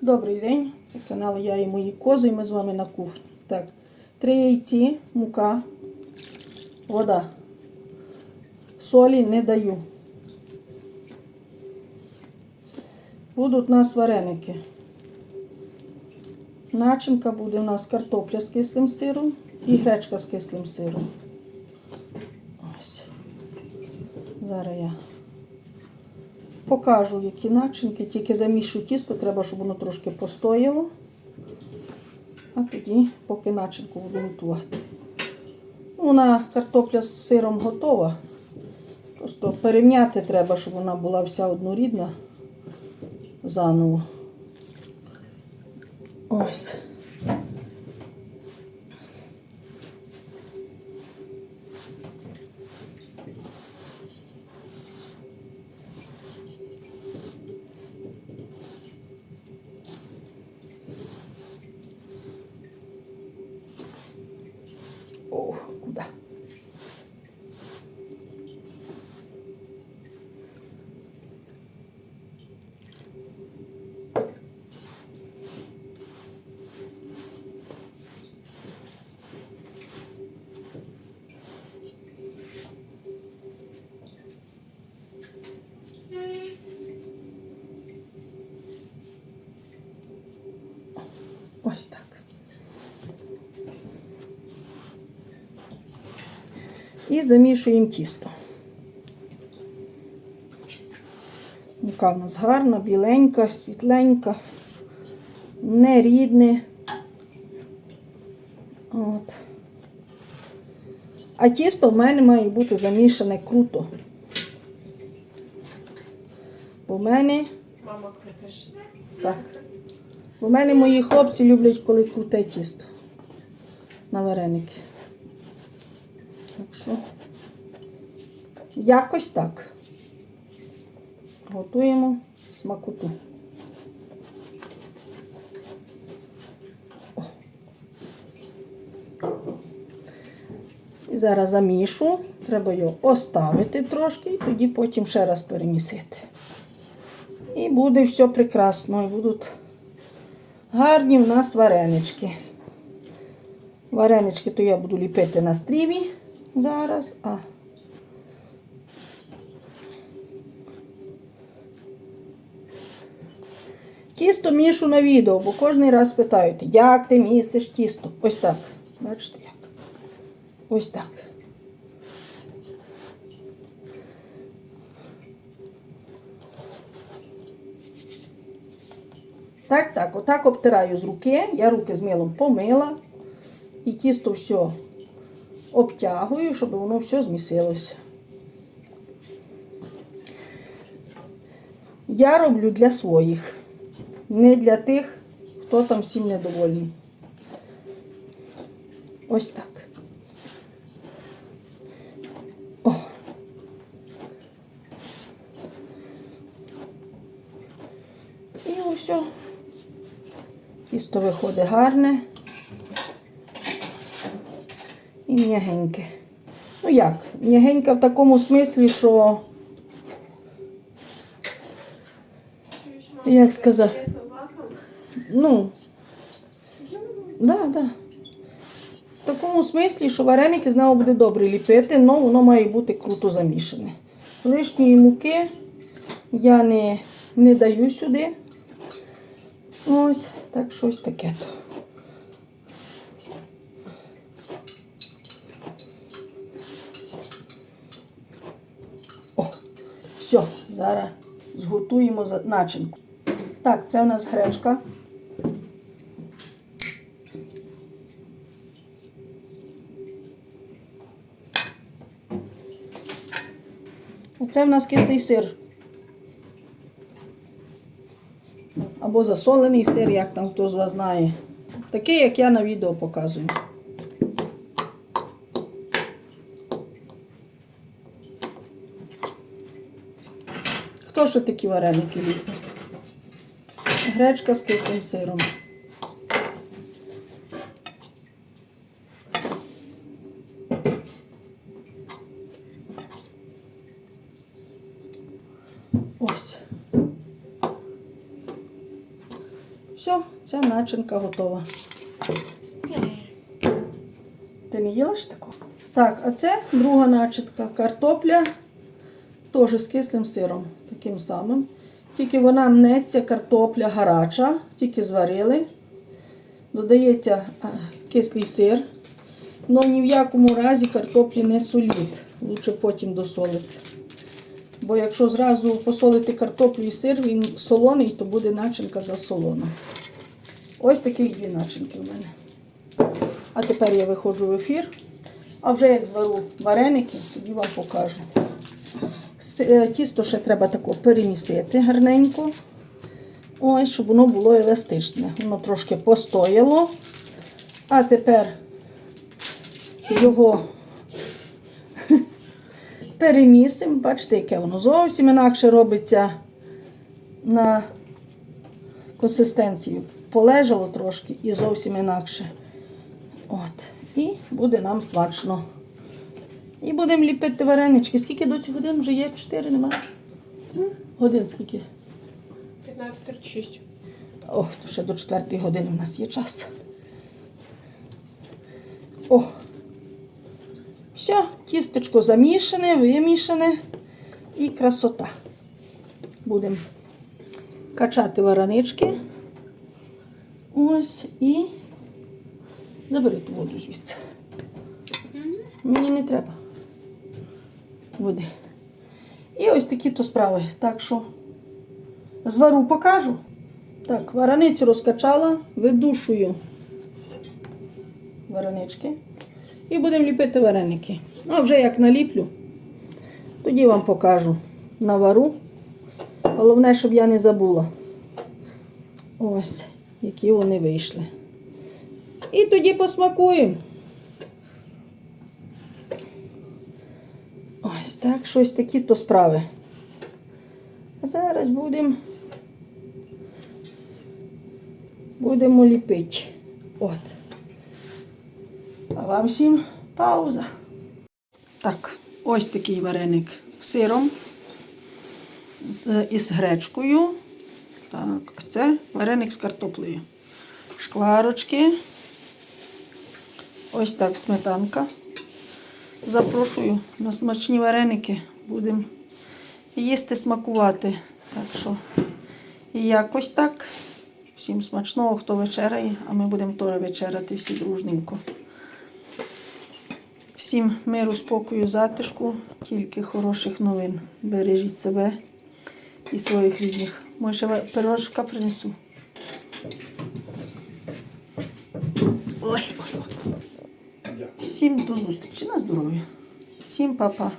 Добрий день, це канал Я і мої кози, і ми з вами на кухні. Так, три яйці, мука, вода. Солі не даю. Будуть у нас вареники. Начинка буде у нас картопля з кислим сиром і гречка з кислим сиром. Ось. Зараз я покажу, які начинки. Тільки замішу тісто, треба, щоб воно трошки постояло. А тоді, поки начинку буду готувати. Ну, Вона картопля з сиром готова. Просто перем'яти треба, щоб вона була вся однорідна заново. Ось. О, куда? Ось так. І замішуємо тісто. Мука в нас гарна, біленька, світленька, не рідне. От. А тісто в мене має бути замішане круто. Бо в мене Мама крутиш. так. В мене мої хлопці люблять, коли круте тісто на вареники. Так що якось так. Готуємо смакоту. О. І зараз замішу. Треба його оставити трошки і тоді потім ще раз перемісити. І буде все прекрасно. І будуть гарні в нас варенички. Варенички то я буду ліпити на стріві зараз, а тісто мішу на відео, бо кожен раз питають, як ти місиш тісто? Ось так. Бачите як? Ось так. Так, так, отак обтираю з руки. Я руки з милом помила. І тісто все обтягую, щоб воно все змісилося. Я роблю для своїх, не для тих, хто там всім недовольний. Ось так. О. І ось. Тісто виходить гарне і м'ягеньке. Ну як? М'ягеньке в такому смислі, що, як сказати, ну, да, да. В такому смислі, що вареники знову буде добре ліпити, але воно має бути круто замішане. Лишньої муки я не, не даю сюди. Ось, так щось таке. О, все, зараз зготуємо начинку. Так, це у нас гречка. Оце в нас кислий сир. Або засолений сир, як там хто з вас знає. Такий, як я на відео показую. Хто ще такі вареники любить? Гречка з кислим сиром. Ось. Все, ця начинка готова. Ти не їла ж таку? Так, а це друга начинка. Картопля теж з кислим сиром, таким самим. Тільки вона мнеться, картопля гаряча, тільки зварили. Додається а, кислий сир. Ну ні в якому разі картоплі не соліть. Лучше потім досолити. Бо якщо зразу посолити картоплю і сир, він солоний, то буде начинка засолона. Ось таких дві начинки в мене. А тепер я виходжу в ефір. А вже як звару вареники, тоді вам покажу. Е, Тісто ще треба тако перемісити гарненько. Ось, щоб воно було еластичне. Воно трошки постояло. А тепер його перемісимо. Бачите, яке воно зовсім інакше робиться на консистенцію. Полежало трошки і зовсім інакше. От. І буде нам смачно. І будемо ліпити варенички. Скільки до цих годин вже є? Чотири немає? Годин скільки? 15.36. О, то ще до четвертої години в нас є час. О. Все, тістечко замішане, вимішане і красота. Будемо качати варанички. Ось і забери ту воду звідси. Мені не треба. Води. І ось такі то справи. Так що звару покажу. Так, вареницю розкачала, видушую варенички. І будемо ліпити вареники. Ну, а вже як наліплю, тоді вам покажу навару. Головне, щоб я не забула. Ось, які вони вийшли. І тоді посмакуємо. Ось так, щось такі то справи. А зараз будемо будемо ліпити. От. А вам всім пауза. Ось такий вареник з сиром із гречкою. Так, ось це вареник з картоплею. Шкварочки. Ось так сметанка. Запрошую на смачні вареники. Будемо їсти, смакувати. Так що і якось так. Всім смачного, хто вечеряє, а ми будемо теж вечеряти всі дружненько. Всім миру, спокою, затишку, тільки хороших новин. Бережіть себе і своїх рідних. Може, ще пирожка принесу. Ой. Всім до зустрічі на здоров'я. Всім па-па.